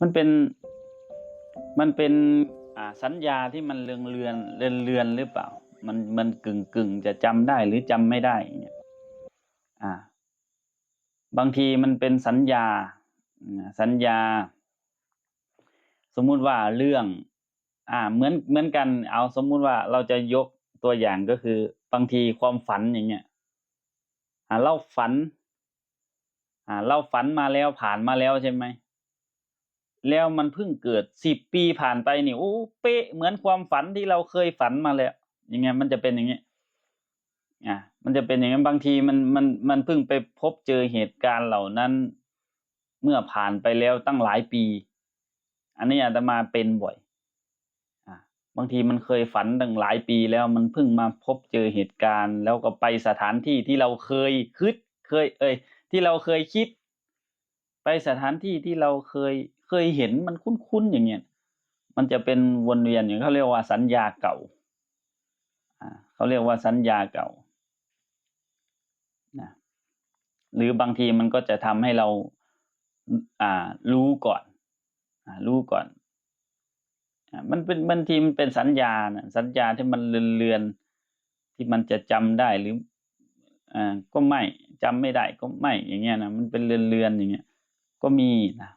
มันเป็นมันเป็นอ่าสัญญาที่มันเลือนเลือนเลือนเลือนหรือเปล่า มันมันกึ่งกึ่งจะจำได้หรือจำไม่ได้อย่างเงี้ยอ่า บางทีมันเป็นสัญญาสัญญา สมมุติว่าเรื่อง อ่า เหมือนเหมือนกัน เอาสมมุติว่าเราจะยกตัวอย่างก็คือ บางทีความฝันอย่างเงี้ยอ่าเราฝัน อ่า เราฝันมาแล้วผ่านมาแล้วใช่ไหม แล้วมันเพิ่งเกิดสิบปีผ่านไปนี่โอ้เป๊ะเหมือนความฝันที่เราเคยฝันมาแล้วย่างเงี้ยมันจะเป็นอย่างเงี้อ่ามันจะเป็นอย่างนั้นบางทีมันมันมันเพิ่งไปพบเจอเหตุการณ์เหล่านั้น เมื่อผ่านไปแล้วตั้งหลายปี อันนี้อาตมาเป็นบ่อยอ่าบางทีมันเคยฝันตั้งหลายปีแล้วมันเพิ่งมาพบเจอเหตุการณ์ แล้วก็ไปสถานที่ที่เราเคยคิดเคย เอ้ยที่เราเคยคิด ไปสถานที่ที่เราเคยเคยเห็นมันคุ้นๆอย่างเงี้ยมันจะเป็นวนเวียนอย่างเขาเรียกว่าสัญญาเก่าเขาเรียกว่าสัญญาเก่านะหรือบางทีมันก็จะทำให้เราอ่ารู้ก่อนอรู้ก่อนอมันเป็นบางทีมันเป็นสัญญานะสัญญาที่มันเลือนๆที่มันจะจำได้หรืออ่าก็ไม่จำไม่ได้ก็ไม่อย่างเงี้ยนะมันเป็นเลือนๆอย่างเงี้ย ก็มีนะ